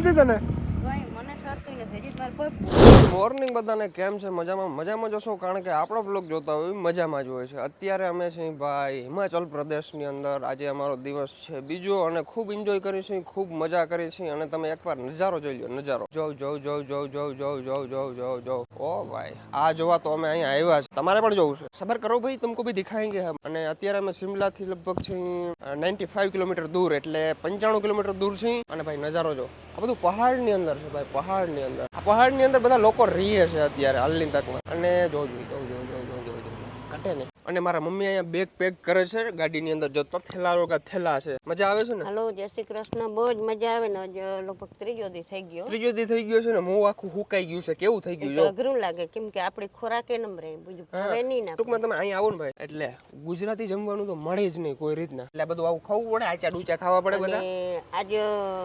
નથી તને? મોર્નિંગ બધાને કેમ છે? મજામાં મજામાં જોશો કારણ કે આપણો બ્લોગ જોતા હોય મજામાં જ હોય છે. અત્યારે અમે છીએ ભાઈ હિમાચલ પ્રદેશની અંદર. આજે અમારો દિવસ છે બીજો અને ખૂબ એન્જોય કરી છીએ ખૂબ મજા કરી છીએ. અને તમે એકવાર નજારો જોઈ લો નજારો. જોઉં જોઉં જોઉં જોઉં જોઉં જોઉં જોઉં જોઉં જોઉં જોઉં. ઓ ભાઈ આ જોવા તો અમે અહીંયા આવ્યા છે તમારે પણ જોવું છે. સબર કરો ભાઈ તમકો ભી દિખાએંગે અને અત્યારે અમે શિમલાથી લગભગ છે નાઇન્ટી ફાઇવ કિલોમીટર દૂર એટલે પંચાણું કિલોમીટર દૂર છીએ. અને ભાઈ નજારો જો. આ બધું પહાડની અંદર છે ભાઈ, પહાડની અંદર. આ પહાડની અંદર બધા લોકો રહીએ છે અત્યારે હાલની તકમાં. અને જોજો જોજો જોજો જોજો કટે ને અને મારા મમ્મી અહીંયા બેગ પેક કરે છે ગાડીની અંદર જો થેલા રોગા થેલા છે. મજા આવે છે ને? હાલો જય શ્રી કૃષ્ણ. બહુ જ મજા આવે ને. લગભગ ત્રીજો દી થઈ ગયો. ત્રીજો દી થઈ ગયો છે ને મોં આખું હુકાઈ ગયું છે. કેવું થઈ ગયું અઘરું લાગે કેમ કે આપણી ખોરાક એનમ રહે બીજું ભાવે નહીં ના ટૂંકમાં તમે અહીંયા આવો ને ભાઈ. એટલે ગુજરાતી જમવાનું તો મળે જ નહીં કોઈ રીતના. એટલે બધું આવું ખાવું પડે આચા ડૂચા ખાવા પડે બધા? આજે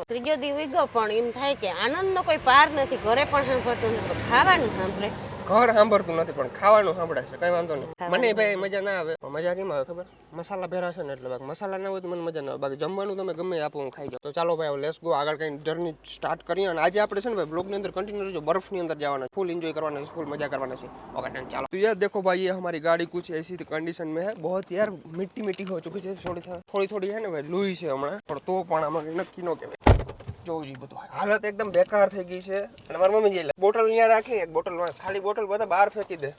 ત્રીજો દી ઉગ્યો પણ એમ થાય કે આનંદનો કોઈ પાર નથી. ઘરે પણ સાંભળતું નથી. ખાવાનું સાંભળે. ઘર સાંભળતું નથી પણ ખાવાનું સાંભળે છે કઈ વાંધો નહીં મને ભાઈ મજા ના આવે પણ મજા કેમ આવે ખબર મસાલા ભેરા છે ને એટલે બાકી મસાલા ના હોય તો મને મજા ના આવે બાકી જમવાનું તમે ગમે એ આપો હું ખાઈ જાઉં તો ચાલો ભાઈ લેસ ગો આગળ કઈ જર્ની સ્ટાર્ટ કરીએ અને આજે આપણે છે ને ભાઈ બ્લોગની અંદર કન્ટિન્યુ રહેજો બરફની અંદર જવાના ફૂલ એન્જોય કરવાના છે ફૂલ મજા કરવાના છે ઓકે ડન ચાલો तो ये देखो भाई ये हमारी गाड़ी कुछ ऐसी कंडीशन में है बहुत यार मिट्टी मिट्टी हो चुकी है थोड़ी થોડી થોડી है ને ભાઈ લુઈ છે હમણાં પણ તો પણ આમાં નક્કી નો કહેવાય જોવું જોઈએ બધું હાલત એકદમ બેકાર થઈ ગઈ છે. અને મારી મમ્મી જે બોટલ અહીંયા રાખી, એક બોટલ ખાલી બોટલ બધા બહાર ફેંકી દે.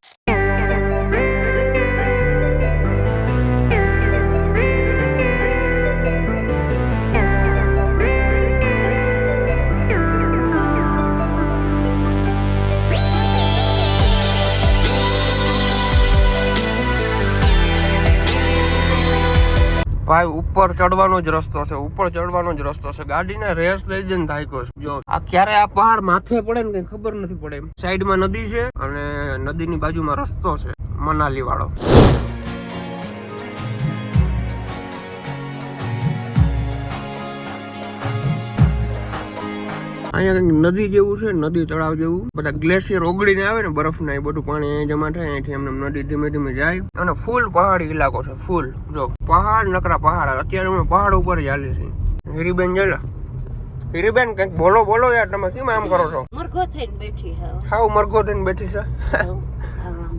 ભાઈ, ઉપર ચડવાનો જ રસ્તો છે, ઉપર ચડવાનો જ રસ્તો છે. ગાડીને રેસ દઈ દે ને ભાઈ કહું જો, આ ક્યારે આ પહાડ માથે પડે ને કઈ ખબર નથી પડે સાઈડમાં નદી છે અને નદીની બાજુમાં રસ્તો છે મનાલી વાળો અહીંયા નદી જેવું છે નદી તળાવ જેવું. બધા ગ્લેશિયર ઓગળીને આવે ને બરફના એ બધું પાણી અહીં જમા થાય અહીંથી એમને નદી ધીમે ધીમે જાય. અને ફૂલ પહાડી ઇલાકો છે ફૂલ જો પહાડ નકરા પહાડ. અત્યારે અમે પહાડ ઉપર ચાલી છે હીરીબેન જલા હીરીબેન કંઈક બોલો બોલો યાર તમે કેમ આમ કરો છો? મરઘો થઈને બેઠી હા. મરઘો થઈને બેઠી છે.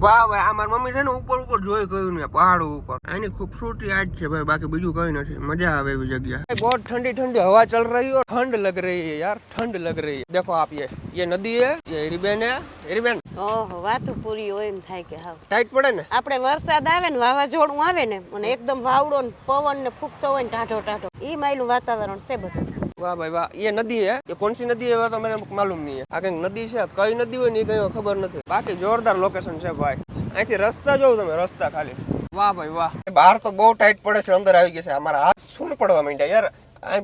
વાહ આ મારી મમ્મી છે ને ઉપર ઉપર જોઈ ગયું ને પહાડો ઉપર. એની ખૂબસૂરતી આજ છે ભાઈ બાકી બીજું કઈ નથી. મજા આવે એવી જગ્યા. બહુ ઠંડી ઠંડી હવા ચાલ રહી હોય. ઠંડ લગ રહી હે યાર ઠંડ લગ રહી હે દેખો આપ ये નદી હે ये હિરીબેન હે. હિરીબેન. ઓહો વાતું પૂરી હોય એમ થાય કે હાવ. ટાઈટ પડે ને? આપણે વરસાદ આવે ને વાવાઝોડું આવે ને અને એકદમ વાવડો ને પવન ને ફૂકતો હોય ને ટાઢો ટાઢો. ઈ માયલું વાતાવરણ છે બધું. વાહ ભાઈ વાહ. એ નદી હે? એ કોણ સી નદી હે? તો મને માલુમ નહીં આ કઈ નદી છે? કઈ નદી હોય ને એ કઈ ખબર નથી. બાકી જોરદાર લોકેશન છે ભાઈ. અહીંથી રસ્તા જોઉં તમે, રસ્તા ખાલી. વાહ ભાઈ વાહ. બહાર તો બહુ ટાઈટ પડે છે, અંદર આવી ગયા છે. અમારા હાથ છૂટ પડવા માંડ્યા યાર.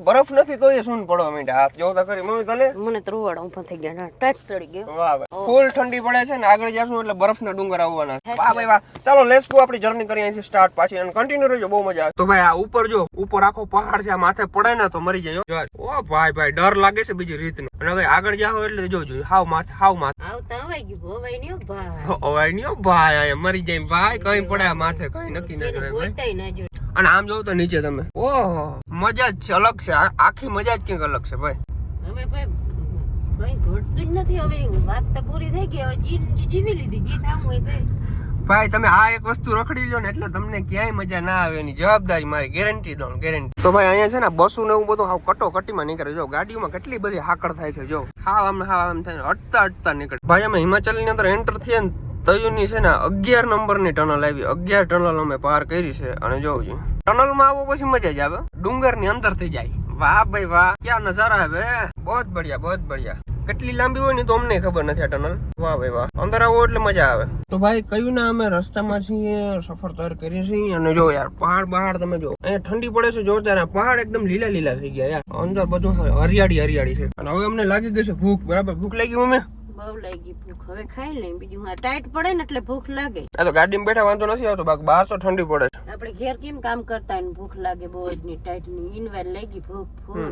બરફ નથી તો એ સૂન પડવા માંડ્યા. હાથ જોતા ખરી મમ્મી તને? મને ત્રુવાડ રૂવાડા ઊભા થઈ ગયા ટાઈપ ચડી ગયો. વાહ વાહ. ફૂલ ઠંડી પડે છે ને આગળ જશું એટલે બરફના ડુંગર આવવાના છે. વાહ ભાઈ વાહ. ચાલો લેટ્સ ગો આપણી જર્ની કરી અહીંથી સ્ટાર્ટ પાછી અને કન્ટિન્યુ રહેજો બહુ મજા આવે. તો ભાઈ આ ઉપર જો ઉપર આખો પહાડ છે આ માથે પડે ને તો મરી જાય જો ઓ ભાઈ ભાઈ ડર લાગે છે બીજી રીતનો. અને ભાઈ આગળ જાઓ એટલે જોજો હાવ માથે હાવ માથે. આવતા હવાઈ ગયું ભવાઈ નહીં ભાઈ. નહીં હો ભાઈ મરી જાય ભાઈ કઈ પડે આ માથે કઈ નક્કી ના કરે ભાઈ. ના અને આમ જોઉં તો નીચે તમે. ઓહો મજા જ છે અલગ છે. આખી મજા જ કંઈક અલગ છે ભાઈ. હવે ભાઈ કઈ ઘટતું જ નથી હવે. વાત તો પૂરી થઈ ગઈ. હવે જીવી લીધી. જે થાવું હોય તે. ભાઈ તમે આ એક વસ્તુ રખડી લો ને એટલે તમને ક્યાંય મજા ના આવે એની જવાબદારી મારી. ગેરંટી દઉં ગેરંટી તો ભાઈ અહીંયા છે ને બસો ને એવું બધું હાવ કટો કટીમાં નીકળે. જો ગાડીઓમાં કેટલી બધી હાકડ થાય છે જો. હા આમ હા આમ થાય અટતા અટતા નીકળે. ભાઈ અમે હિમાચલની અંદર એન્ટર થયા ને તયુની છે ને અગિયાર નંબરની ટનલ આવી. અગિયાર ટનલ અમે પાર કરી છે અને જોઉં છું. ટનલમાં આવો પછી મજા જ આવે. ડુંગરની અંદર થઈ જાય. વાહ ભાઈ વાહ. ક્યાં નજારા આવે બહુ જ બઢિયા બહુ જ બઢિયા. કેટલી લાંબી હોય ને તો અમને ખબર નથી આ ટનલ. વાહ ભાઈ વાહ. અંદર આવો એટલે મજા આવે. તો ભાઈ, કયું ના અમે રસ્તામાં છીએ, સફર તૈયાર કરીએ છીએ. અને જો યાર, પહાડ બહાર તમે જો. અહીંયા ઠંડી પડે છે, જોરદાર. પહાડ એકદમ લીલા લીલા થઈ ગયા યાર. અંદર બધું હરિયાળી હરિયાળી છે. અને હવે અમને લાગી ગઈ છે ભૂખ. બરાબર? ભૂખ લાગી મમ્મી? બહુ લાગી ભૂખ. હવે ખાઈ લઈ બીજું હા ટાઈટ પડે ને એટલે ભૂખ લાગે. આ તો ગાડીમાં બેઠા વાંધો નથી આવતો. બાકી બહાર તો ઠંડી પડે છે. આપણે ઘેર કેમ કામ કરતા ને ભૂખ લાગે બહુ જ ની. ટાઈટની ઇનવાર લાગી ભૂખ ફૂલ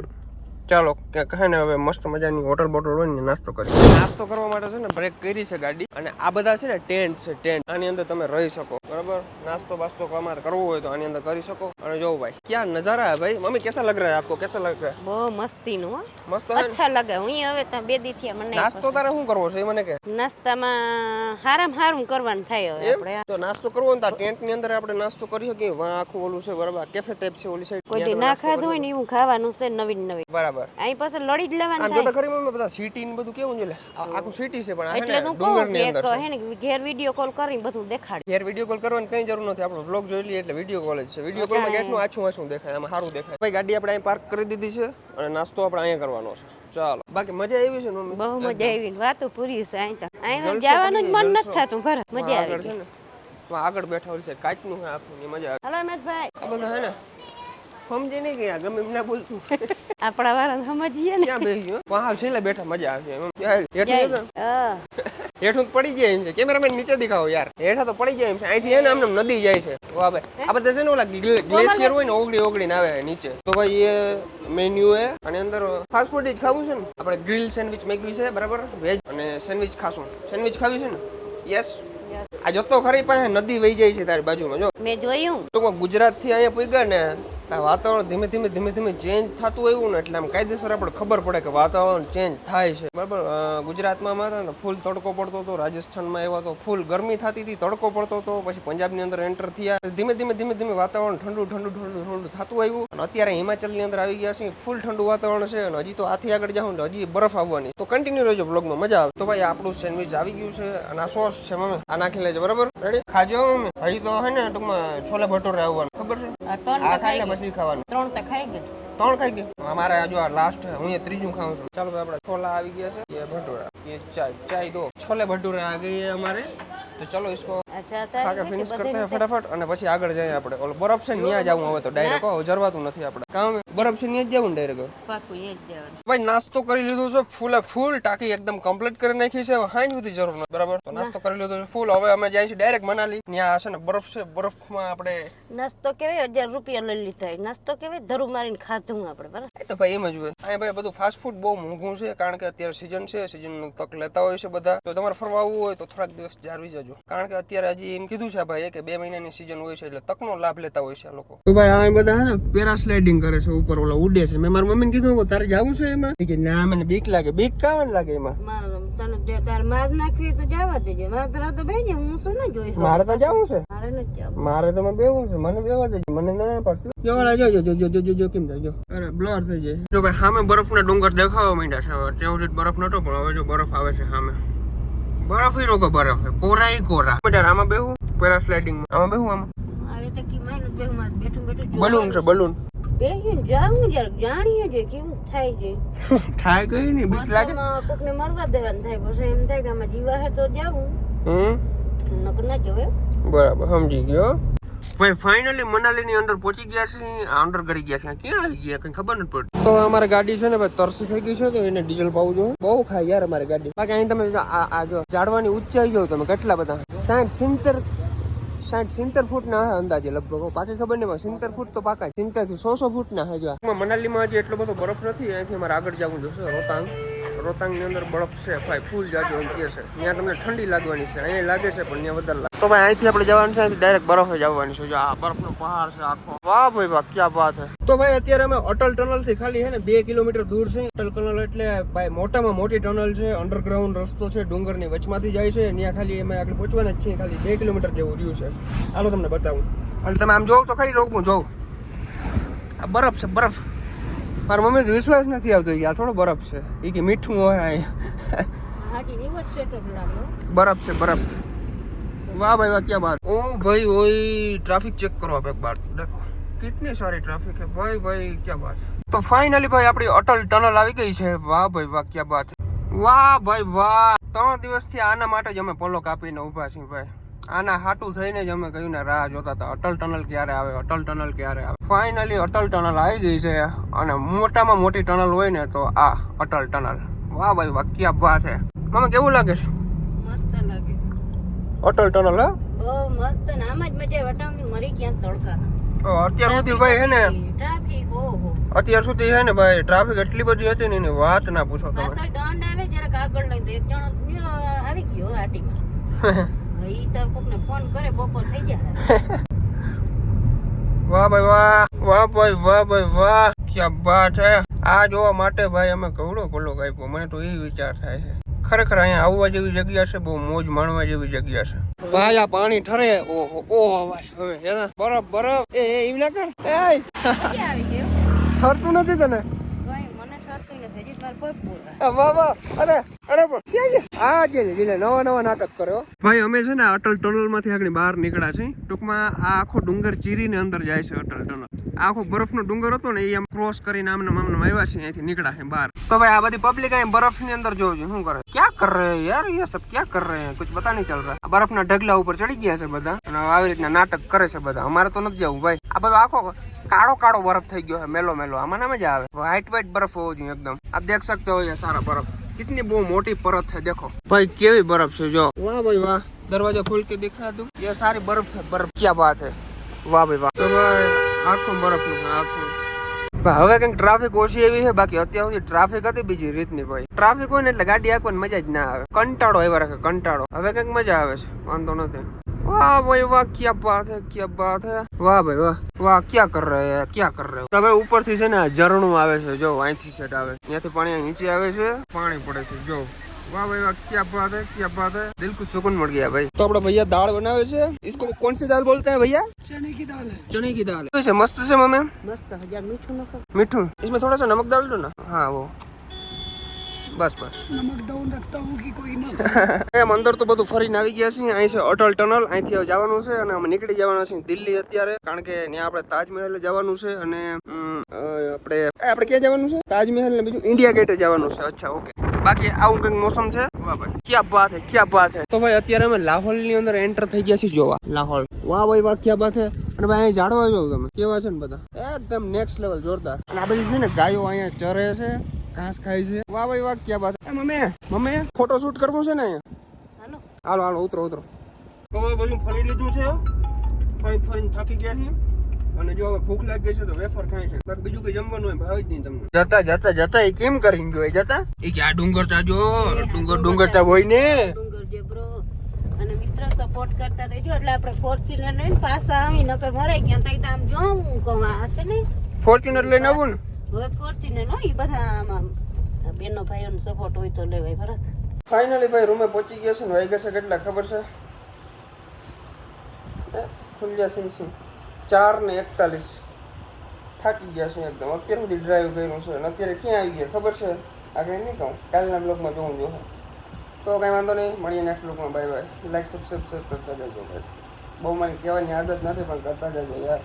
ચાલો કે કહે ને હવે મસ્ત મજાની હોટલ બોટલ હોય ને નાસ્તો કરી નાસ્તો કરવા માટે છે ને બ્રેક કરી છે ગાડી. અને આ બધા છે ને ટેન્ટ છે ટેન્ટ આની અંદર તમે રહી શકો. બરાબર? નાસ્તો બાસ્તો તમારે કરવો હોય તો આની અંદર કરી શકો. અને જો ભાઈ ક્યાં નજારા હે ભાઈ? મમ્મી કેસા લગ રહા હે આપકો કેસા લગ રહા બહુ મસ્તી નું મસ્ત હે? અચ્છા લાગે. હું હવે તો બે દી થયા મને નાસ્તો તારે શું કરવો છે એ મને કે? નાસ્તામાં હારામ હારું કરવાનું થાય હવે આપણે. તો નાસ્તો કરવો ને તો ટેન્ટની અંદર આપણે નાસ્તો કરી શકીએ. વા આખું ઓલું છે બરાબર? કેફે ટાઈપ છે ઓલી સાઈડ કોઈ ના ખાધું હોય ને એવું ખાવાનું છે નવીન નવીન. બરાબર. અહીં પાસે લડી જ લેવાનું આમ જોતા ખરી મમ્મી બધા સિટી ને બધું કેવું છે આખું સિટી છે પણ એટલે હું કહું કે હે ને ઘેર વિડિયો કોલ કરીને બધું દેખાડ. ઘેર વીડિયો કોલ કરવાની કઈ જરૂર નથી. આપણો બ્લોગ જોઈ લઈએ એટલે વીડિયો કોલ જ છે. વીડિયો કોલમાં કેટલું આછું આછું દેખાય આમાં સારું દેખાય. ભાઈ ગાડી આપણે અહીં પાર્ક કરી દીધી છે અને નાસ્તો આપણે અહીંયા કરવાનો છે. ચાલો. બાકી મજા આવી છે ને મમ્મી? બહુ મજા આવી વાતો પૂરી છે અહીં તો. અહીં જવાનું જ મન નથી થતું ઘરે મજા આવી છે ને. આગળ બેઠા હોય છે. કાચનું આખું મજા આવે. હલો મહેશભાઈ આ બધા હે ને સમજે નહીં કે આ ગમે એમ ના બોલતું. આપણા વાળા સમજીએ ને. ક્યાં બેસી ગયો? વાહ છેલ્લે બેઠા મજા આવશે એમ. હેઠું તો પડી જાય એમ છે. કેમેરામેન નીચે દેખાવો યાર. હેઠા તો પડી જાય એમ છે. અહીંથી એને આમ નદી જાય છે. વાહ ભાઈ. આ બધા છે ને ઓલા ગ્લેશિયર હોય ને ઓગળી ઓગળીને આવે નીચે. તો ભાઈ એ મેન્યુ એ અને અંદર ફાસ્ટ ફૂડ જ ખાવું છે ને. આપણે ગ્રીલ સેન્ડવિચ મેગવી છે બરાબર? વેજ અને સેન્ડવિચ ખાશું. સેન્ડવિચ ખાવી છે ને? યસ આ જતો ખરી પાસે નદી વહી જાય છે તારી બાજુમાં જો. મેં જોયું. ટૂંકમાં ગુજરાતથી અહીંયા પૂગ્યા ને તો વાતાવરણ ધીમે ધીમે ધીમે ધીમે ચેન્જ થતું આવ્યું ને એટલે આમ કાયદેસર આપણે ખબર પડે કે વાતાવરણ ચેન્જ થાય છે. બરાબર? ગુજરાતમાં હતા ને ફૂલ તડકો પડતો હતો રાજસ્થાનમાં એવા તો ફૂલ ગરમી થતી હતી તડકો પડતો હતો પછી પંજાબની અંદર એન્ટર થયા. ધીમે ધીમે ધીમે ધીમે વાતાવરણ ઠંડુ ઠંડુ ઠંડુ ઠંડુ થતું આવ્યું. અને અત્યારે હિમાચલની અંદર આવી ગયા છે ફૂલ ઠંડુ વાતાવરણ છે અને હજી તો આથી આગળ જાઉં ને હજી બરફ આવવાની. તો કન્ટિન્યુ રહેજો બ્લોગમાં મજા આવે. તો ભાઈ આપણું સેન્ડવિચ આવી ગયું છે અને આ સોસ છે મમ્મી આ નાખી લેજો બરાબર? રેડી ખાજો મમ્મી હજી તો હે ને ટૂંકમાં છોલે ભટુરે આવવાનું. ખબર છે? આ ખાઈ ને પછી ખાવાનું ત્રણ તો ખાઈ ગયા ત્રણ ખાઈ ગયું અમારે હજુ આ લાસ્ટ છે હું એ ત્રીજું ખાઉં છું ચાલો ભાઈ આપણે છોલા આવી ગયા છે ये भटूरा ये चाय चाय दो छोले भटूरे आ गए हैं हमारे तो चलो इसको અચ્છા खा તારે के फिनिश करते हैं फटाफट અને પછી આગળ જઈએ આપણે ઓલો બરફ છે ને ત્યાં જવું હવે તો ડાયરેક્ટ હો જરવાતું નથી આપણે કામ બરફ છે ત્યાં જ જવું ડાયરેક્ટ પાકું જ જવાનું. ભાઈ નાસ્તો કરી લીધો છે ફૂલે ફૂલ ટાંકી એકદમ કમ્પ્લીટ કરી નાખી છે હાઈ સુધી જરૂર નથી બરાબર? તો નાસ્તો કરી લીધો છે ફૂલ હવે અમે જાય છે ડાયરેક્ટ મનાલી ત્યાં છે ને બરફ છે બરફમાં આપણે નાસ્તો કેવાય હજાર રૂપિયા લઈ લીધા નાસ્તો કેવી? ધરું મારીને ખાધું આપણે બરાબર? તો ભાઈ એમ જ હોય. અહીંયા ભાઈ બધું ફાસ્ટ ફૂડ બહુ મોંઘું છે કારણ કે અત્યારે સિઝન છે સિઝન તક લેતા હોય છે બધા. તો તમારે ફરવા આવવું હોય તો થોડાક દિવસ જાળવી જજો. કારણ કે અત્યારે હજી એમ કીધું છે ભાઈ કે બે મહિનાની સિઝન હોય છે એટલે તકનો લાભ લેતા હોય છે આ લોકો. તો ભાઈ આ બધા ને પેરાસ્લાઇડિંગ કરે છે ઉપર ઓલો ઉડે છે. મેં મારા મમ્મીને કીધું તારે જવું છે એમાં? કે ના મને બીક લાગે. બીક કાવન લાગે એમાં? તને જો માર નાખવી તો જવા દેજે. મારે તો ભાઈ હું શું ના જોઈ મારે તો જવું છે. મારે નથી જવું. મારે તો બેવું છે. મને બેવા દેજે. મને ના પડતું. જો ઓલા જો જો જો જો જો જો કેમ થાય? જો. અરે બ્લર થઈ જાય. જો ભાઈ સામે બરફના ડુંગર દેખાવા માંડ્યા છે. હવે ત્યાં સુધી બરફ નતો પણ હવે જો બરફ આવે છે સામે. બરફ ઈ રોગો બરફ. કોરા. ઈ કોરા બેટા આમાં બેહું? પેરાસ્લાઇડિંગ આમાં બેહું આમાં? બલૂન છે બલૂન. બેહીને જાવું જરાક જાણીએ છે કેવું થાય છે. થાય કઈ નહીં બીક લાગે કોકને મરવા દેવાનું થાય પછી એમ થાય કે આમાં જીવા હે તો જાવું હમ? નકર ના જવે બરાબર સમજી ગયો. ભાઈ ફાઇનલી મનાલીની અંદર પહોંચી ગયા છે અંડર કરી ગયા છે ક્યાં આવી ગયા? કઈ ખબર નથી પડતી. તો અમારે ગાડી છે ને ભાઈ તરસી થઈ ગઈ છે તો એને ડીઝલ પાવું જોઈએ બહુ ખાય યાર અમારી ગાડી. બાકી અહીં તમે જો આ આ જો ઝાડવાની ઊંચાઈ જો તમે કેટલા બધા. સાઠ સિત્તેર સાઠ સિત્તેર ફૂટ ના અંદાજે લગભગ. પાકી ખબર નહીં, પણ સિત્તેર ફૂટ તો પાકા સિત્તેરથી સો સો ફૂટ ના હે મનાલીમાં હજી એટલો બધો બરફ નથી, અહીંથી અમારે આગળ જવું જોશે રોતાંગ રોતાંગની અંદર બરફ છે ભાઈ ફૂલ જાજો એમ કહે છે. ત્યાં તમને ઠંડી લાગવાની છે અહીંયા લાગે છે પણ ત્યાં વધારે લાગે. તો ભાઈ અહીંથી આપણે જવાનું છે ડાયરેક્ટ બરફ જ આવવાની છે. જો આ બરફનો પહાડ છે આખો. વાહ ભાઈ વાહ ક્યાં વાત છે તો ભાઈ અત્યારે અમે અટલ ટનલથી ખાલી છે ને બે કિલોમીટર દૂર છે. અટલ ટનલ એટલે ભાઈ મોટામાં મોટી ટનલ છે અંડરગ્રાઉન્ડ રસ્તો છે ડુંગરની વચમાંથી જાય છે. ત્યાં ખાલી અમે આગળ પહોંચવાના જ છીએ ખાલી બે કિલોમીટર જેવું રહ્યું છે. હાલો તમને બતાવું. અને તમે આમ જોવ તો ખરી રોકું જોવ. આ બરફ છે બરફ. મારા મમ્મી વિશ્વાસ નથી આવતો કે થોડો બરફ છે. એ કે મીઠું હોય અહીંયા. બરફ છે બરફ. વાહ ભાઈ વાહ ક્યાં બાત ઓ ભાઈ ઓય ટ્રાફિક ચેક કરો આપણે વાર દેખો કેટલી સારી ટ્રાફિક હે ભાઈ ભાઈ ક્યાં બાત તો ફાઇનલી ભાઈ આપણી અટલ ટનલ આવી ગઈ છે. વાહ ભાઈ વાહ ક્યાં બાત વાહ ભાઈ વાહ. ત્રણ દિવસથી આના માટે જ અમે પલો કાપીને ઊભા છીએ ભાઈ. આના હાટું થઈને જ અમે કહ્યું ને રાહ જોતા હતા. અટલ ટનલ ક્યારે આવે અટલ ટનલ ક્યારે આવે? ફાઇનલી અટલ ટનલ આવી ગઈ છે અને મોટામાં મોટી ટનલ હોય ને તો આ અટલ ટનલ. વાહ ભાઈ વાહ ક્યાં વાહ છે. મને કેવું લાગે છે? મસ્ત લાગે. અટલ ટનલ હા? બહુ મસ્ત ને આમ જ મજા વટાણી મરી ગયા તડકા અત્યાર સુધી ભાઈ હે ને? ટ્રાફિક ઓહો. અત્યાર સુધી છે ને ભાઈ ટ્રાફિક એટલી બધી હતી ને એની વાત ના પૂછો તમે. પાછો દંડ આવે જરાક આગળ લઈ દે એક જણો આવી ગયો આટીમાં ઈ તો કોકને ફોન કરે બપોર થઈ જાય. વાહ ભાઈ વાહ વાહ ભાઈ વાહ ભાઈ વાહ ક્યાં બાત હે. આ જોવા માટે ભાઈ અમે કવડો પલ્લો કાપ્યો મને તો એ વિચાર થાય છે. ખરેખર અહીંયા આવવા જેવી જગ્યા છે બહુ મોજ માણવા જેવી જગ્યા છે. ભાઈ આ પાણી ઠરે ઓહો ઓહો ભાઈ હવે એના બરફ બરફ. એ એમ ના કર. એ ક્યાં આવી ગયો? ઠરતું નથી તને? મને ઠરતું નથી વાહ વાહ. અરે અરે પણ ક્યાં ગયા આ જે લીલે નવા નવા નાટક કર્યો ભાઈ અમે છે ને અટલ ટનલ માંથી આગળ બહાર નીકળ્યા છે ટૂંકમાં આ આખો ડુંગર ચીરીને અંદર જાય છે અટલ ટનલ આ આખો બરફનો ડુંગર હતો ને એ આમ ક્રોસ કરીને આમને આમને આવ્યા છે અહીંથી નીકળ્યા છે બહાર તો ભાઈ આ બધી પબ્લિક અહીં બરફની અંદર જોવું છે શું કરે ક્યાં કર રહે હે યાર ये सब क्या कर रहे हैं कुछ पता नहीं चल रहा આ બરફના ઢગલા ઉપર ચડી ગયા છે બધા અને આવી રીતના નાટક કરે છે બધા અમારે તો નથી જવું ભાઈ આ બધો આખો કાળો કાળો બરફ થઈ ગયો છે મેલો મેલો આમાં ના મજા આવે વ્હાઈટ વ્હાઈટ બરફ હોવો જોઈએ એકદમ આપ દેખ सकते हो ये सारा बर्फ कितनी बो मोटी परत है देखो भाई केवी बर्फ છે જો વાહ ભાઈ વાહ दरवाजा खोल के दिखा दूं ये सारी बर्फ है बर्फ क्या बात है વાહ ભાઈ વાહ તો ભાઈ આખું બરફ નું આખું ભાઈ હવે કંઈક ટ્રાફિક ઓછી એવી છે બાકી અત્યાર સુધી ટ્રાફિક હતી બીજી રીતની ભાઈ ટ્રાફિક હોય ને એટલે ગાડી આંકવાની મજા જ ના આવે કંટાળો આવ્યા રાખે કંટાળો હવે કંઈક મજા આવે છે વાંધો નથી વાહ ભાઈ વાહ ક્યાં બાત હે ક્યાં બાત હે વાહ ભાઈ વાહ વાહ ક્યાં કર રહે હે ક્યાં કર રહે હો? તમે ઉપરથી છે ને આ ઝરણું આવે છે જો અહીંથી સેટ આવે ત્યાંથી પાણી અહીં નીચે આવે છે પાણી પડે છે જો वाह भाई वाह क्या बात है क्या बात है दिल को सुकून मिल गया भाई तो अपना भैया दाल बनावे છે इसको कौन सी दाल बोलते हैं भैया चने की दाल है चने की दाल है मस्त से मम्मी મસ્ત હજાર મીઠું નખો मीठू इसमें थोड़ा सा नमक डाल दो ना हाँ वो બસ બસ. નમક ડાઉન રખતા હું કે કોઈ ના એમ અંદર તો બધું ફરીને આવી ગયા છીએ. અહીં છે અટલ ટનલ અહીંથી જવાનું છે અને અમે નીકળી જવાના છીએ દિલ્હી અત્યારે. કારણ કે ત્યાં આપણે તાજમહેલ જવાનું છે અને આપણે આપણે ક્યાં જવાનું છે? તાજમહેલ ને બીજું ઇન્ડિયા ગેટે જવાનું છે. અચ્છા ઓકે. બાકી આવું કંઈક મોસમ છે? વાહ ભાઈ ક્યાં બાત હે ક્યાં બાત હે. તો ભાઈ અત્યારે અમે લાહોલની અંદર એન્ટર થઈ ગયા છીએ જોવા લાહોલ વાહ ભાઈ વાહ ક્યાં બાત હે. અને ભાઈ અહીં જાડવા જોઉં તમે. કેવા છે ને બધા? એકદમ નેક્સ્ટ લેવલ જોરદાર. અને આ બધી છે ને ગાયો અહીંયા ચરે છે. ઘાસ ખાય છે. વાહ ભાઈ વાહ ક્યાં બાત. એ મમ્મી મમ્મી ફોટો શૂટ કરવું છે ને હાલો. હાલો હાલો ઉતરો ઉતરો. હવે બધું ફરી લીધું છે ફરી ફરી થાકી ગયા છે અને જો હવે ભૂખ લાગી છે તો વેફર ખાય છે. બાકી બીજું કઈ જમવાનું હોય ભાવે જ નહીં તમને. જતા જતા જતા એ કેમ કરીને ગયો જતા? એ કે આ ડુંગર તા જો ડુંગર ડુંગર તા હોય ને. ડુંગર જે બ્રો. અને મિત્ર સપોર્ટ કરતા રહેજો એટલે આપણે ફોર્ચ્યુનર ને પાછા આવી નકર મરાઈ ગયા તઈ તો આમ જો હું કહું આ હશે ને? ફોર્ચ્યુનર લઈને આવું ને? હવે ફોર્ચ્યુનર હોય ઈ બધા આમાં બેનો ભાઈઓનો સપોર્ટ હોય તો લેવાય ભરત. ફાઇનલી ભાઈ રૂમે પહોંચી ગયા છે ને વાગ્યા છે કેટલા ખબર છે? એ, ખુલ્યા સિંહ સિમ ચાર ને એકતાલીસ. થાકી ગયા છે એકદમ. અત્યાર સુધી ડ્રાઈવ કર્યું છે અને અત્યારે ક્યાં આવી ગયા ખબર છે? આગળ નહીં કહું. કાલના બ્લોગમાં જોઉં જો તો કાંઈ વાંધો નહીં મળીએ નેક્સ્ટ બ્લોગમાં બાય બાય લાઈક સબસ્ક્રાઈબ કરતા જજો ભાઈ. બહુ મારી કહેવાની આદત નથી પણ કરતા જજો યાર.